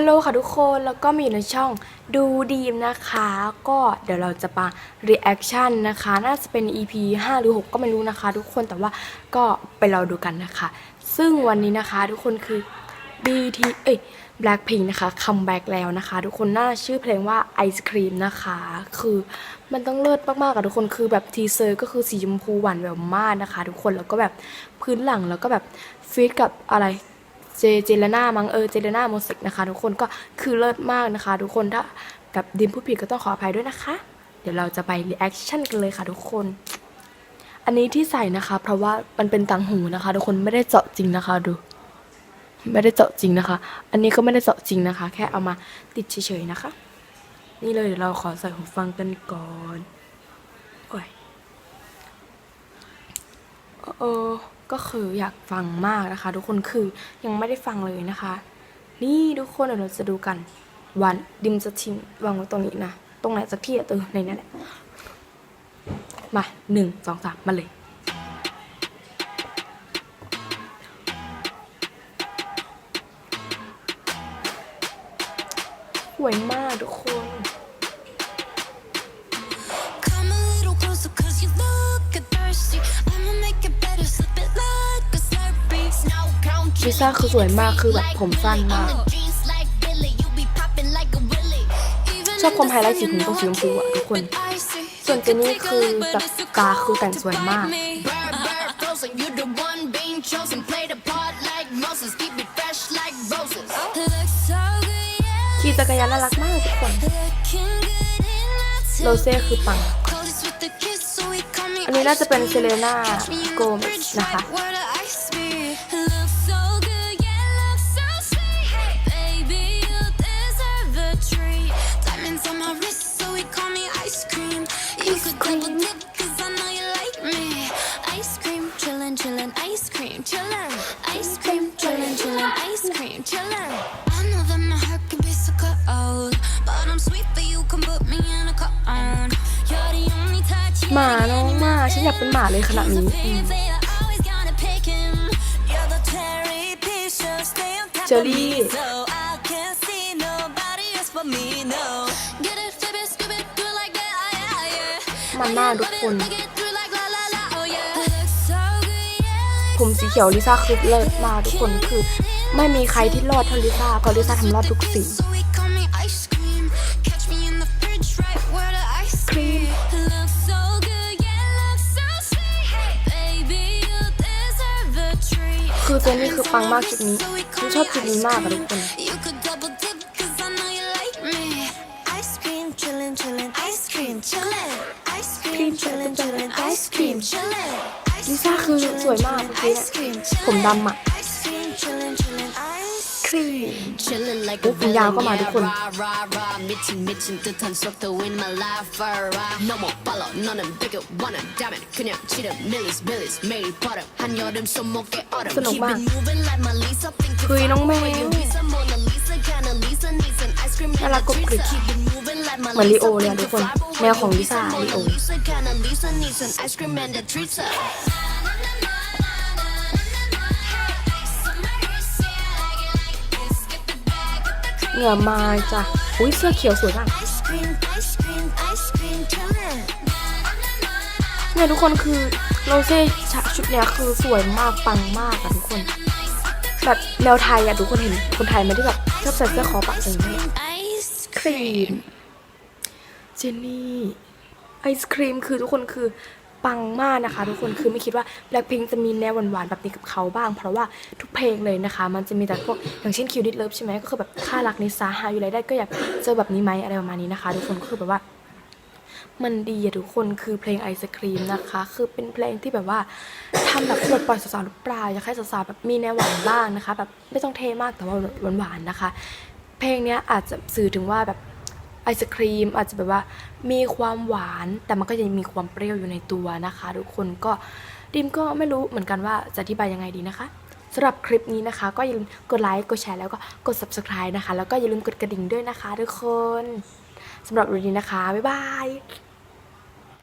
ฮัลโหลค่ะทุกคนแล้วก็มีอยู่ในช่องดูดีมนะคะ ก็เดี๋ยวเราจะมา reaction นะคะ น่าจะเป็น EP 5 หรือ 6 ก็ไม่รู้นะคะ ทุกคนแต่ว่าก็ไปรอดูกันนะคะ ซึ่งวันนี้นะคะทุกคนคือ BT เอ้ย Blackpink นะคะคัมแบ็กแล้วนะคะ ทุกคนน่าชื่อเพลงว่าไอศครีมนะคะ คือมันต้องเลิศมากๆอะทุกคนคือแบบทีเซอร์ก็คือสีชมพูหวานแหววมากนะคะ ทุกคนแล้วก็แบบพื้นหลังแล้วก็แบบฟีดกับอะไร เจเจเลนามังเออเจเลนาโมสิกนะคะ ทุกคนก็คือเลิศมากนะคะ ทุกคนถ้ากับดิมผู้ผิดก็ต้องขออภัยด้วยนะคะ เดี๋ยวเราจะไปรีแอคชั่นกันเลยค่ะทุกคน อันนี้ที่ใส่นะคะ เพราะว่ามันเป็นต่างหูนะคะ ทุกคนไม่ได้เจาะจริงนะคะดู ไม่ได้เจาะจริงนะคะ อันนี้ก็ไม่ได้เจาะจริงนะคะ แค่เอามาติดเฉยๆนะคะ นี่เลยเดี๋ยวเราขอใส่หูฟังกันก่อนโอ้ย เออ ก็คืออยากฟังมากนะคะ ทุกคนคือยังไม่ได้ฟังเลยนะคะ นี่ทุกคนเดี๋ยวเราจะดูกัน วันดิมจะทิ้งวางไว้ตรงนี้นะ ตรงไหนสักที่อะเออในนั้นแหละมาหนึ่งสองสามมาเลยสวยมากทุกคน ลิซ่าคือสวยมากคือแบบผมสั้นมาก Jeans like Billy, you be popping like a willy ชอบความไฮไลท์สีผมตรงสีชมพูอะทุกคน ส่วนเจนนี่คือแบบตาคือแต่งสวยมาก Bird, bird, frozen, you the one being chosen Play the part like Moses, keep it fresh like roses Looks so good, yeah ขี่จักรยานน่ารักมากทุกคน Looking good in โรเซ่คือปัง Coldest with the kiss, so he call me อันนี้น่าจะเป็นเซเลน่า Catch me in โก the เม fridge สนะคะ You could double dip, cause I know you like me. Ice cream, chillin', chillin', ice cream, chillin'. Ice cream, chillin', chillin', ice cream, chillin'. I know that my heart can be so cold, but I'm sweet for you, can put me in a cone. You're the only touch หมาน้องหมาฉันอยากเป็นหมาเลยขนาดนี้อืมเจอเจอรี่ มันมากทุกคน ผมสีเขียวลิซ่าคือเลิศมากทุกคนคือ ไม่มีใครที่รอดเท่าลิซ่าเพราะลิซ่าทำรอดทุกสีครีมคือเจนนี่คือปังมากจุดนี้ฉันชอบจุดนี้มากอะทุกคน วยมากเวกนี่ยผมดำอะครีมผมยาวก็มาทุกคนสนุกมากคุยน้องแมวน่ารักกบกริบเหมือนลีโอเลยทุกคนแมวของลิซ่าลีโอ เหงื่อมาจ้ะอุ้ยเสื้อเขียวสวยมาก Ice cream, ice cream, ice cream, chillin'. เนี่ยทุกคนคือโรเซ่ชุดเนี้ยคือสวยมากปังมากอะทุกคนแบบแนวไทยอะทุกคนเห็นคนไทยไหม่ได้แบบชอบใส่เสื้อคอปะอย่างนี้ Ice ครีมเจนนี่ไอศครีมคือทุกคนคือ ปังมากนะคะ ทุกคนคือไม่คิดว่า Blackpink จะมีแนวหวานๆแบบนี้กับเขาบ้าง เพราะว่าทุกเพลงเลยนะคะ มันจะมีแต่พวกอย่างเช่นคิวดิ t เลิฟใช่ไหมก็คือแบบค่ารักนิสาหาอยู่ไรได้ก็อยากเจอแบบนี้ไหมอะไรประมาณนี้นะคะ ทุกคนก็คือแบบว่ามันดีอะทุกคนคือเพลงไอศครีมนะคะ คือเป็นเพลงที่แบบว่าทำแบบปลดปล่อยสาวๆหรือเปล่าอยากให้สาวๆแบบมีแนวหวานบ้างนะคะ แบบไม่ต้องเทมากแต่ว่าหวานๆนะคะ เพลงเนี้ยอาจจะสื่อถึงว่าแบบ ไอศครีม อาจจะแบบว่ามีความหวานแต่มันก็ยังมีความเปรี้ยวอยู่ในตัวนะคะ ทุกคนก็ดิมก็ไม่รู้เหมือนกันว่าจะอธิบายยังไงดีนะคะสำหรับคลิปนี้นะคะ ก็อย่าลืมกดไลค์กดแชร์แล้วก็กด subscribe นะคะ แล้วก็อย่าลืมกดกระดิ่งด้วยนะคะ ทุกคนสำหรับวันนี้นะคะบ๊ายบาย